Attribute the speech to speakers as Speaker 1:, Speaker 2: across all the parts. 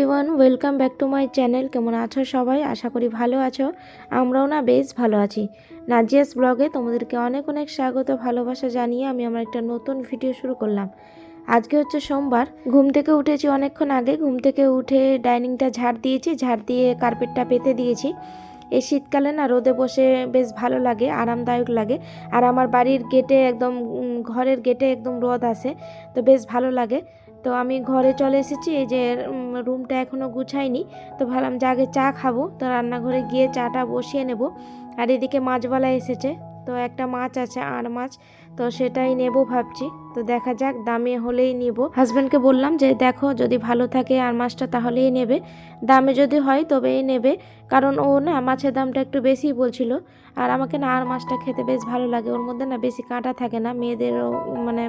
Speaker 1: Everyone welcome back to my channel কেমন আছো সবাই? আশা করি ভালো আছো। আমরাও না বেশ ভালো আছি। নাজিয়াস ব্লগে তোমাদেরকে অনেক অনেক স্বাগত, ভালোবাসা জানিয়ে আমি আমার একটা নতুন ভিডিও শুরু করলাম। আজকে হচ্ছে সোমবার। ঘুম থেকে উঠেছি অনেকক্ষণ আগে। ঘুম থেকে উঠে ডাইনিংটা ঝাড় দিয়েছি। ঝাড় দিয়ে কার্পেটটা পেতে দিয়েছি। এই শীতকালে না রোদে বসে বেশ ভালো লাগে, আরামদায়ক লাগে। আর আমার বাড়ির গেটে একদম ঘরের গেটে একদম রোদ আসে তো বেশ ভালো লাগে। তো আমি ঘরে চলে এসেছি, এই যে রুমটা এখনও গুছাইনি। তো ভাবলাম যে আগে চা খাব, তো রান্নাঘরে গিয়ে চাটা বসিয়ে নেব। আর এদিকে মাছবালা এসেছে, তো একটা মাছ আছে আর মাছ, তো সেটাই নেব ভাবছি। তো দেখা যাক, দামে হলেই নিব। হাজব্যান্ডকে বললাম যে, দেখো, যদি ভালো থাকে আর মাছটা তাহলেই নেবে। দামে যদি হয় তবেই নেবে। কারণ ও না মাছের দামটা একটু বেশি বলছিল। আর আমাকে না আর মাছটা খেতে বেশ ভালো লাগে। ওর মধ্যে না বেশি কাঁটা থাকে না। মেয়েদেরও মানে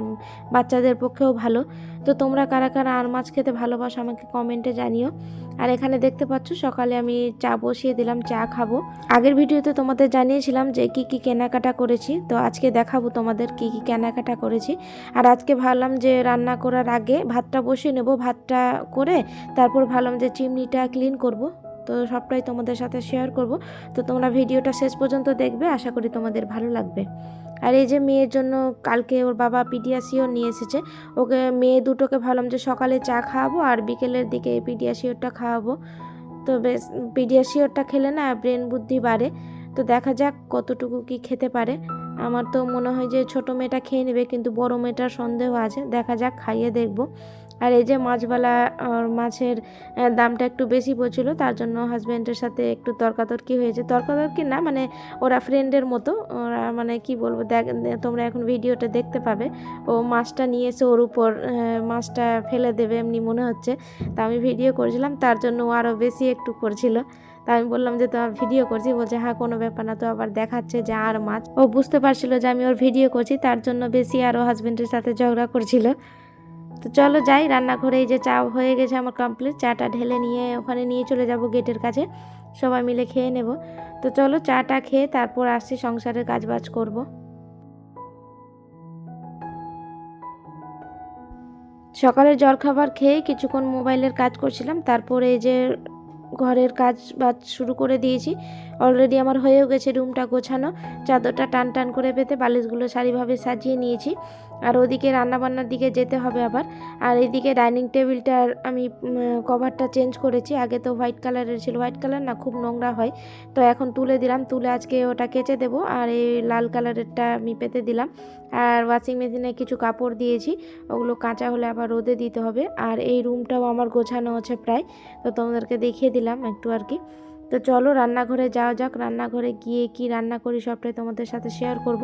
Speaker 1: বাচ্চাদের পক্ষেও ভালো। তো তোমরা কারা কারা আর মাছ খেতে ভালোবাসো আমাকে কমেন্টে জানিও। আর এখানে দেখতে পাচ্ছ, সকালে আমি চা বসিয়ে দিলাম, চা খাব। আগের ভিডিওতে তোমাদের জানিয়েছিলাম যে, কি কি কেনাকাটা করেছি। তো আজকে দেখাবো তোমাদের কি কি কেনাকাটা করেছি। আর আজকে ভাবলাম যে রান্না করার আগে ভাতটা বসিয়ে নেব, ভাতটা করে তারপর ভাবলাম যে চিমনিটা ক্লিন করব। তো সবটাই তোমাদের সাথে শেয়ার করব। তো তোমরা ভিডিওটা শেষ পর্যন্ত দেখবে, আশা করি তোমাদের ভালো লাগবে। আর এই যে মেয়ের জন্য কালকে ওর বাবা পিডিয়াসিও নিয়ে এসেছে, ওকে মেয়ে দুটোকে ভাবলাম যে সকালে চা খাওয়াবো আর বিকেলের দিকে এই পিডিয়াশিওরটা খাওয়াবো। তো বেশ, পিডিয়াশিওরটা খেলে না ব্রেন বুদ্ধি বাড়ে। তো দেখা যাক কতটুকু কি খেতে পারে। আমার তো মনে হয় যে ছোট মেয়েটা খেয়ে নেবে, কিন্তু বড় মেয়েটার সন্দেহ আছে। দেখা যাক, খাইয়ে দেখব। আর এই যে মাছবালা মাছের দামটা একটু বেশি পড়ছিল, তার জন্য হাজব্যান্ডের সাথে একটু তর্কাতর্কি হয়েছে। তর্কাতর্কি না মানে ওরা ফ্রেন্ডের মতো, ওরা মানে কি বলব, দেখ, তোমরা এখন ভিডিওটা দেখতে পাবে। ও মাছটা নিয়ে এসে ওর উপর মাছটা ফেলে দেবে, এমনি মনে হচ্ছে। তা আমি ভিডিও করেছিলাম, তার জন্য ও আরও বেশি একটু করছিল। তা আমি বললাম যে, তোমার ভিডিও করছি। বলছে হ্যাঁ কোনো ব্যাপার না। তো আবার দেখাচ্ছে যে, আর মাছ। ও বুঝতে পারছিল যে, আমি ওর ভিডিও করছি। তার জন্য বেশি আরও হাজবেন্ডের সাথে ঝগড়া করছিল। তো চলো যাই, রান্নাঘরে এই যে চা হয়ে গেছে আমার কমপ্লিট চাটা ঢেলে নিয়ে ওখানে নিয়ে চলে যাব গেটের কাছে। সবাই মিলে খেয়ে নেব। তো চলো চাটা খেয়ে তারপর আসছি সংসারের কাজবাজ করব। সকালের জলখাবার খেয়ে কিছুক্ষণ মোবাইলের কাজ করছিলাম। তারপরে এই যে ঘরের কাজ বাজ শুরু করে দিয়েছি। অলরেডি আমার হয়েও গেছে রুমটা গোছানো। চাদরটা টান টান করে পেতে বালিশগুলো সারিভাবে সাজিয়ে নিয়েছি। আর ওদিকে রান্নাবান্নার দিকে যেতে হবে আবার। আর এইদিকে ডাইনিং টেবিলটার আমি কভারটা চেঞ্জ করেছি। আগে তো হোয়াইট কালারের ছিল। হোয়াইট কালার না খুব নোংরা হয়। তো এখন তুলে দিলাম। তুলে আজকে ওটা কেচে দেবো। আর এই লাল কালারেরটা আমি পেতে দিলাম। আর ওয়াশিং মেশিনে কিছু কাপড় দিয়েছি। ওগুলো কাঁচা হলে আবার রোদে দিতে হবে। আর এই রুমটাও আমার গোছানো আছে প্রায়। তো তোমাদেরকে দেখিয়ে দিলাম একটু আর কি। তো চলো রান্নাঘরে যাওয়া যাক, রান্নাঘরে গিয়ে কি রান্না করি সবটাই তোমাদের সাথে শেয়ার করব।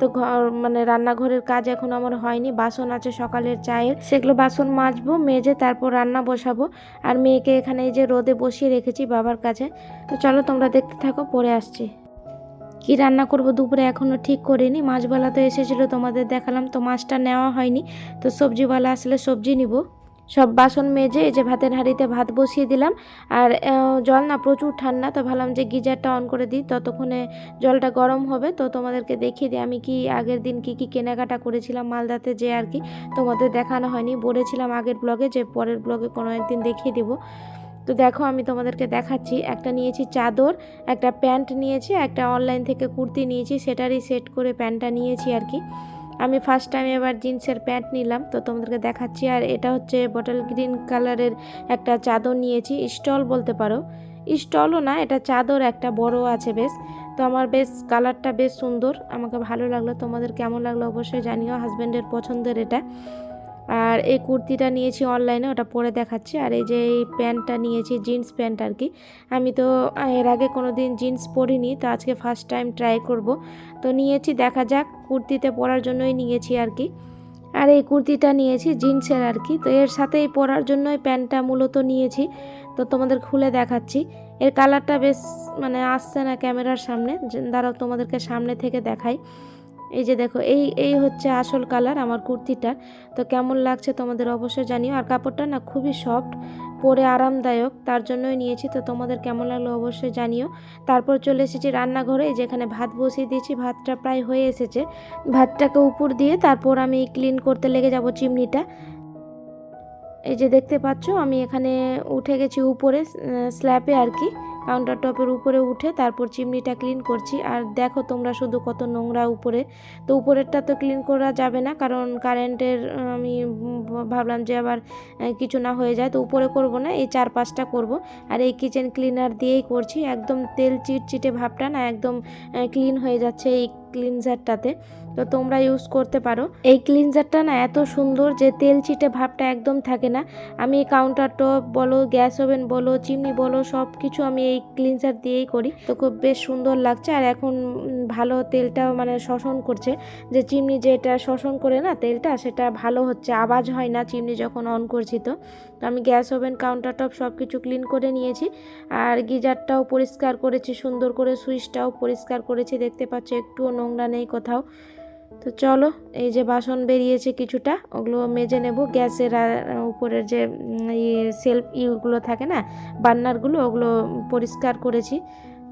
Speaker 1: তো ঘর মানে রান্নাঘরের কাজ এখন আমার হয়নি, বাসন আছে সকালের চায়ের, সেগুলো বাসন মাজবো, মেজে তারপর রান্না বসাবো। আর মেয়েকে এখানে এই যে রোদে বসিয়ে রেখেছি বাবার কাছে। তো চলো তোমরা দেখতে থাকো, পরে আসছি। কি রান্না করব দুপুরে এখনও ঠিক করিনি মাছবালা তো এসেছিল তোমাদের দেখালাম, তো মাছটা নেওয়া হয়নি। তো সবজিওয়ালা আসলে সবজি নিব। সব বাসন মেজে এই যে ভাতের হাঁড়িতে ভাত বসিয়ে দিলাম। আর জল না প্রচুর ঠান্ডা, তো ভাবলাম যে গিজারটা অন করে দিই। ততক্ষণে জলটা গরম হবে, তো তোমাদেরকে দেখিয়ে দিই আমি কি আগের দিন কি কি কেনাকাটা করেছিলাম মালদাতে যে আর কি। তোমাদের দেখানো হয়নি, বলেছিলাম আগের ব্লগে যে পরের ব্লগে কোনো একদিন দেখিয়ে দিব। তো দেখো আমি তোমাদেরকে দেখাচ্ছি, একটা নিয়েছি চাদর, একটা প্যান্ট নিয়েছি, একটা অনলাইন থেকে কুর্তি নিয়েছি, সেটারই সেট করে প্যান্টটা নিয়েছি আর কি। আমি ফার্স্ট টাইম এবার জিন্সের প্যান্ট নিলাম, তো তোমাদেরকে দেখাচ্ছি। আর এটা হচ্ছে বটল গ্রিন কালারের একটা চাদর নিয়েছি স্টল বলতে পারো। স্টলও না, এটা চাদর একটা, বড় আছে বেশ। তো আমার বেশ কালারটা বেশ সুন্দর, আমাকে ভালো লাগল। তোমাদের কেমন লাগল অবশ্যই জানিও হাজব্যান্ডের পছন্দের এটা। আর এই কুর্তিটা নিয়েছি অনলাইনে ওটা পরে দেখাচ্ছি। আর এই যে এই প্যান্টটা নিয়েছি জিন্স প্যান্ট আর কি আমি তো এর আগে কোনো দিন জিন্স পরিনি, তো আজকে ফার্স্ট টাইম ট্রাই করব। তো নিয়েছি, দেখা যাক, কুর্তিতে পরার জন্যই নিয়েছি আর কি আর এই কুর্তিটা নিয়েছি জিন্সের আর কি তো এর সাথেই পরার জন্যই প্যান্টটা মূলত নিয়েছি। তো তোমাদের খুলে দেখাচ্ছি। এর কালারটা বেশ মানে আসছে না ক্যামেরার সামনে। দাঁড়াও, তোমাদেরকে সামনে থেকে দেখাই। এই যে দেখো, এই এই হচ্ছে আসল কালার আমার কুর্তিটার। তো কেমন লাগছে তোমাদের অবশ্যই জানিও। আর কাপড়টা না খুবই সফট পরে আরামদায়ক, তার জন্যই নিয়েছি। তো তোমাদের কেমন লাগল অবশ্যই জানিও। তারপর চলে এসেছি রান্নাঘরে যেখানে ভাত বসিয়ে দিয়েছি, ভাতটা প্রায় হয়ে এসেছে। ভাতটাকে উপর দিয়ে তারপর আমি ক্লিন করতে লেগে যাব চিমনিটা। এই যে দেখতে পাচ্ছ, আমি এখানে উঠে গেছি উপরে স্ল্যাপে আর কি। কাউন্টার টপের উপরে উঠে তারপর চিমনিটা ক্লিন করছি। আর দেখো তোমরা শুধু কত নোংরা উপরে। তো উপরেরটা তো ক্লিন করা যাবে না, কারণ কারেন্টের আমি ভাবলাম যে আবার কিছু না হয়ে যায়। তো উপরে করব না, এই চার পাঁচটা করব। আর এই কিচেন ক্লিনার দিয়েই করছি। একদম তেল চিটচিটে ভাবটা না, একদম ক্লিন হয়ে যাচ্ছে। এই ক্লিনজারটাতে তো তোমরা ইউজ করতে পারো। এই ক্লিনজারটা না এত সুন্দর যে তেল চিটে ভাবটা একদম থাকে না। আমি কাউন্টার টপ বলো গ্যাস ওভেন বলো চিমনি বলো সব কিছু আমি এই ক্লিনজার দিয়েই করি। তো খুব বেশ সুন্দর লাগছে আর এখন ভালো তেলটাও মানে শোষণ করছে। যে চিমনি যেটা শোষণ করে না তেলটা, সেটা ভালো হচ্ছে, আওয়াজ হয় না চিমনি যখন অন করছি তো। তো আমি গ্যাস ওভেন কাউন্টার টপ সব কিছু ক্লিন করে নিয়েছি। আর গিজারটাও পরিষ্কার করেছি, সুন্দর করে সুইচটাও পরিষ্কার করেছি, দেখতে পাচ্ছ একটুও নোংরা নেই কোথাও। তো চলো, এই যে বাসন বেরিয়েছে কিছুটা, ওগুলো মেজে নেব। গ্যাসের উপরের যে সেলফ ইগুলো থাকে না, বান্নারগুলো, ওগুলো পরিষ্কার করেছি।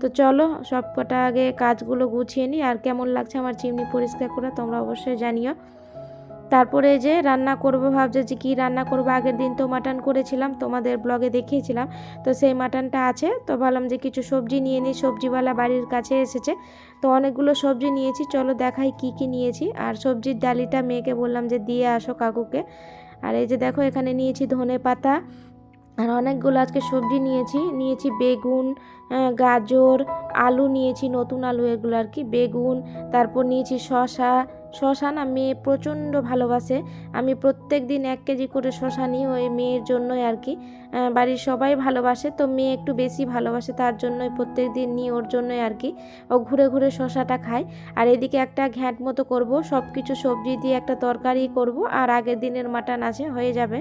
Speaker 1: তো চলো সব কটা আগে কাজগুলো গুছিয়ে নিই। আর কেমন লাগছে আমার চিমনি পরিষ্কার করা, তোমরা অবশ্যই জানিও। তারপরে যে রান্না করব, ভাবছে যে কী রান্না করব? আগের দিন তো মাটন করেছিলাম, তোমাদের ব্লগে দেখিয়েছিলাম। তো সেই মাটনটা আছে, তো ভাবলাম যে কিছু সবজি নিয়ে নিই, সবজিওয়ালা বাড়ির কাছে এসেছে। তো অনেকগুলো সবজি নিয়েছি, চলো দেখাই কি কি নিয়েছি। আর সবজির ডালিটা মেয়েকে বললাম যে দিয়ে আসো কাকুকে। আর এই যে দেখো, এখানে নিয়েছি ধনে পাতা আর অনেকগুলো আজকে সবজি নিয়েছি নিয়েছি বেগুন গাজর, আলু নিয়েছি, নতুন আলু এগুলো আর কি, বেগুন, তারপর নিয়েছি শশা শশা না মেয়ে প্রচণ্ড ভালোবাসে। আমি প্রত্যেক দিন এক কেজি করে শশা নিই ওই মেয়ের জন্যই আর কি। বাড়ির সবাই ভালোবাসে, তো মেয়ে একটু বেশি ভালোবাসে, তার জন্যই প্রত্যেক দিন নিই ওর জন্যই আর কি। ও ঘুরে ঘুরে শশাটা খায়। আর এদিকে একটা ঘ্যাঁট মতো করব সব কিছু সবজি দিয়ে একটা তরকারি করব, আর আগের দিনের মাটন আছে, হয়ে যাবে।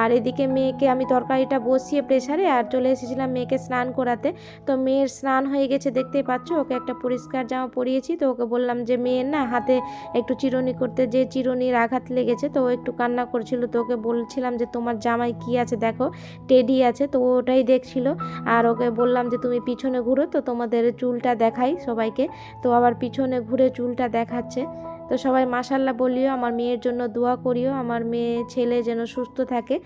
Speaker 1: আর এদিকে মেয়েকে আমি তরকারিটা বসিয়ে প্রেসারে আর চলে এসেছিলাম মেয়েকে স্নান করাতে। তো মেয়ের স্নান হয়ে গেছে, দেখতেই পাচ্ছ? ওকে একটা পরিষ্কার জামা পরিয়েছি, তো ওকে বললাম যে, মেয়ের না হাতে একটু চিরনি করতে, যে চিরুনির আঘাত লেগেছে, তো ও একটু কান্না করছিল, তো ওকে বলছিলাম যে, তোমার জামাই কি আছে দেখো, টেডি আছে, তো ওটাই দেখছিল, আর ওকে বললাম যে, তুমি পিছনে ঘুরো, তো তোমাদের চুলটা দেখাই সবাইকে তো আবার পিছনে ঘুরে চুলটা দেখাচ্ছে, তো সবাই মাসাল্লাহ বলিও, আমার মেয়ের জন্য দোয়া করিও, আমার মেয়ে ছেলে যেন সুস্থ থাকে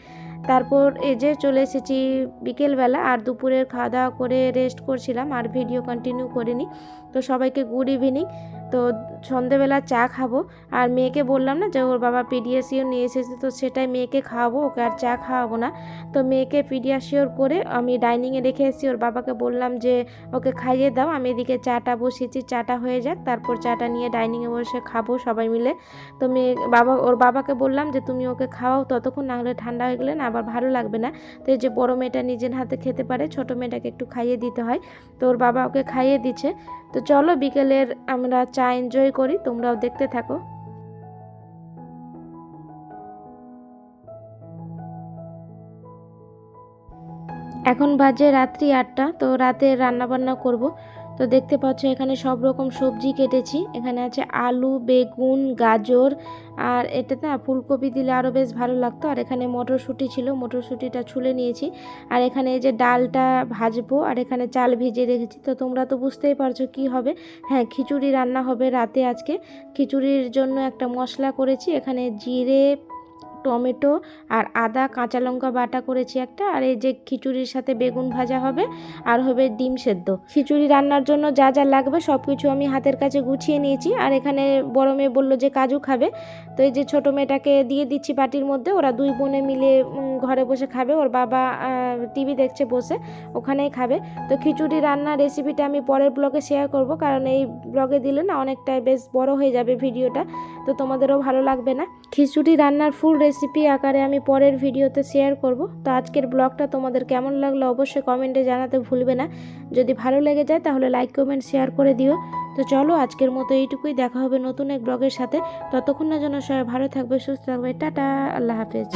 Speaker 1: তারপর এই যে চলে এসেছি বিকেলবেলা আর দুপুরের খাওয়া দাওয়া করে রেস্ট করছিলাম, আর ভিডিও কন্টিনিউ করিনি। তো সবাইকে গুড ইভিনিং তো সন্ধেবেলা চা খাব। আর মেয়েকে বললাম না যে, ওর বাবা পিডিয়াশিওর নিয়ে এসেছে, তো সেটাই মেয়েকে খাওয়াবো, ওকে আর চা খাওয়াবো না। তো মেয়েকে পিডিয়াশিওর করে আমি ডাইনিংয়ে রেখে এসেছি। ওর বাবাকে বললাম যে, ওকে খাইয়ে দাও, আমি এদিকে চাটা বসিয়েছি, চাটা হয়ে যাক, তারপর চাটা নিয়ে ডাইনিংয়ে বসে খাব সবাই মিলে। তো মেয়ে, বাবা, ওর বাবাকে বললাম যে, তুমি ওকে খাওয়াও, ততক্ষণ না হলে ঠান্ডা হয়ে গেলে না আবার ভালো লাগবে না। তো এই যে বড় মেয়েটা নিজের হাতে খেতে পারে, ছোটো মেয়েটাকে একটু খাইয়ে দিতে হয়। তো ওর বাবা ওকে খাইয়ে দিচ্ছে। তো চলো বিকেলের আমরা চা এনজয় করি, তোমরাও দেখতে থাকো। এখন বাজে রাত্রি আটটা, তো রাতে রান্না বান্না করব। তো দেখতে পাচ্ছ এখানে সব রকম সবজি কেটেছি। এখানে আছে আলু, বেগুন, গাজর, আর এটাতে না ফুলকপি দিলে আরও বেশ ভালো লাগতো। আর এখানে মটরশুঁটি ছিল, মটরশুঁটিটা ছুলে নিয়েছি। আর এখানে এই যে ডালটা ভাজবো, আর এখানে চাল ভিজে রেখেছি। তো তোমরা তো বুঝতেই পারছ কি হবে। হ্যাঁ খিচুড়ি রান্না হবে রাতে আজকে। খিচুড়ির জন্য একটা মশলা করেছি। এখানে জিরে টমেটো আর আদা, কাঁচা লঙ্কা বাটা করেছি একটা, আর এই যে খিচুড়ির সাথে বেগুন ভাজা হবে আর হবে ডিম সেদ্ধ। খিচুড়ি রান্নার জন্য যা যা লাগবে সব কিছু আমি হাতের কাছে গুছিয়ে নিয়েছি। আর এখানে বড় মেয়ে বলল যে কাজু খাবে। তো এই যে ছোট মেয়েটাকে দিয়ে দিচ্ছি বাটির মধ্যে, ওরা দুই বোনে মিলে ঘরে বসে খাবে। ওর বাবা টিভি দেখছে বসে, ওখানেই খাবে। তো খিচুড়ি রান্নার রেসিপিটা আমি পরের ব্লগে শেয়ার করব, কারণ এই ব্লগে দিলে না অনেকটাই বেশ বড় হয়ে যাবে ভিডিওটা। তো তোমাদেরও ভালো লাগবে না। খিচুড়ি রান্নার ফুল রেসিপি আকারে আমি পরের ভিডিওতে শেয়ার করব। তো আজকের ব্লগটা তোমাদের কেমন লাগল অবশ্যই কমেন্টে জানাতে ভুলবে না। যদি ভালো লেগে যায় তাহলে লাইক কমেন্ট শেয়ার করে দিও। তো চলো আজকের মতো এইটুকুই, দেখা হবে নতুন এক ব্লগের সাথে। ততক্ষণ না যেন সবাই ভালো থাকবে, সুস্থ থাকবে। টাটা, আল্লাহ হাফেজ।